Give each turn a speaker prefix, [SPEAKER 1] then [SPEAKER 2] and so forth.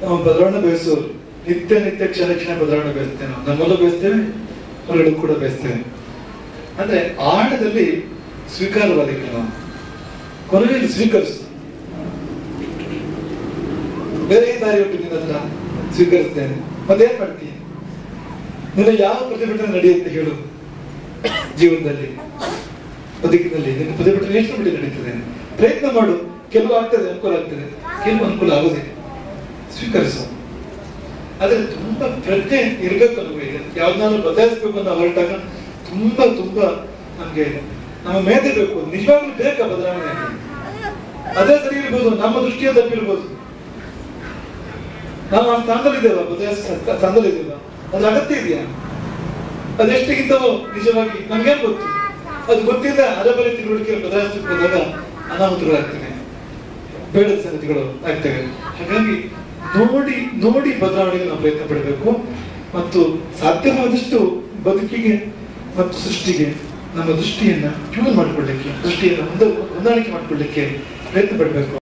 [SPEAKER 1] ಬದಲಾವಣೆ ಬಯಸೋರು ನಿತ್ಯ ನಿತ್ಯ ಕ್ಷಣ ಕ್ಷಣ ಬದಲಾವಣೆ ಬಯಸ್ತೇವೆ ನಾವು. ನಮ್ಮಲ್ಲೂ ಬಯಸ್ತೇವೆ ಹೊರಗಡೆ ಕೂಡ ಬಯಸ್ತೇವೆ ಅಂದ್ರೆ ಆಳದಲ್ಲಿ ಸ್ವೀಕಾರವಾದಿಕ್ಕೆ ನಾವು ಕೊನೆಯಲ್ಲಿ ಸ್ವೀಕರಿಸು. ಬೇರೆ ದಾರಿ ಉಂಟು ನಿನ್ನ ಹತ್ರ ಸ್ವೀಕರಿಸ್ತೇನೆ. ಮತ್ತೇನ್ ಮಾಡ್ತೀಯ? ನಿನ್ನ ಯಾವ ಪ್ರತಿಭಟನೆ ನಡೆಯುತ್ತೆ ಹೇಳು. ಜೀವನದಲ್ಲಿ, ಬದುಕಿನಲ್ಲಿ. ನಿನ್ನ ಪ್ರತಿಭಟನೆ ಎಷ್ಟು ಮಟ್ಟಿಗೆ ನಡೀತದೆ? ಪ್ರಯತ್ನ ಮಾಡು. ಕೆಲವು ಆಗ್ತದೆ, ಅನುಕೂಲ ಆಗ್ತದೆ. ಕೆಲವು ಅನುಕೂಲ ಆಗುದಿಲ್ಲ. ಸ್ವೀಕರಿಸು. ಆದ್ರೆ ತುಂಬಾ ಪ್ರಜ್ಞೆ ಇರ್ಬೇಕು ನಮಗೆ ಯಾವ್ದನ್ನಾದ್ರೂ ಬದಲಾಯಿಸ್ಬೇಕು ಅಂತ ಹೊರಟಾಗ ತುಂಬಾ ತುಂಬಾ ನಮ್ಗೆ ನಮ್ಮ ಮೇಧೆ ಬೇಕು. ನಿಜವಾಗ್ಲೂ ಬೇಕಾ ಬದಲಾವಣೆ? ಅದೇ ಸರಿ ಇರ್ಬೋದು. ನಮ್ಮ ದೃಷ್ಟಿಯ ತಪ್ಪಿರ್ಬೋದು ನಾವು ಆ ಸ್ಥಾನದಲ್ಲಿದ್ದೇವ ಬದಲಾಯಿಸ ಸ್ಥಾನದಲ್ಲಿದ್ದೇವ ಅದ್ರ ಅಗತ್ಯ ಇದೆಯಾ? ಅದೆಷ್ಟಿಗಿಂತವೋ ನಿಜವಾಗಿ ನಮ್ಗೇನ್ ಗೊತ್ತು? ಅದು ಗೊತ್ತಿಲ್ಲ ಬರೀ ತಿಳುವಳಿಕೆ ಬದಲಾಯಿಸಲಿಕ್ಕೆ ಹೋದಾಗ ಅನಾಹುತಗಳಾಗ್ತವೆ. ಬೇಡದ ಸಂಗತಿಗಳು ಆಗ್ತವೆ. ಹಾಗಾಗಿ ನೋಡಿ ನೋಡಿ ಬದಲಾವಣೆಗೆ ನಾವು ಪ್ರಯತ್ನ ಪಡಬೇಕು ಮತ್ತು ಸಾಧ್ಯವಾದಷ್ಟು ಬದುಕಿಗೆ ಮತ್ತು ಸೃಷ್ಟಿಗೆ ನಮ್ಮ ದೃಷ್ಟಿಯನ್ನ ಟ್ಯೂನ್ ಮಾಡ್ಕೊಳ್ಳಿಕ್ಕೆ, ದೃಷ್ಟಿಯನ್ನು ಹೊಂದ, ಹೊಂದಾಣಿಕೆ ಮಾಡ್ಕೊಳ್ಳಿಕ್ಕೆ ಪ್ರಯತ್ನ ಪಡಬೇಕು.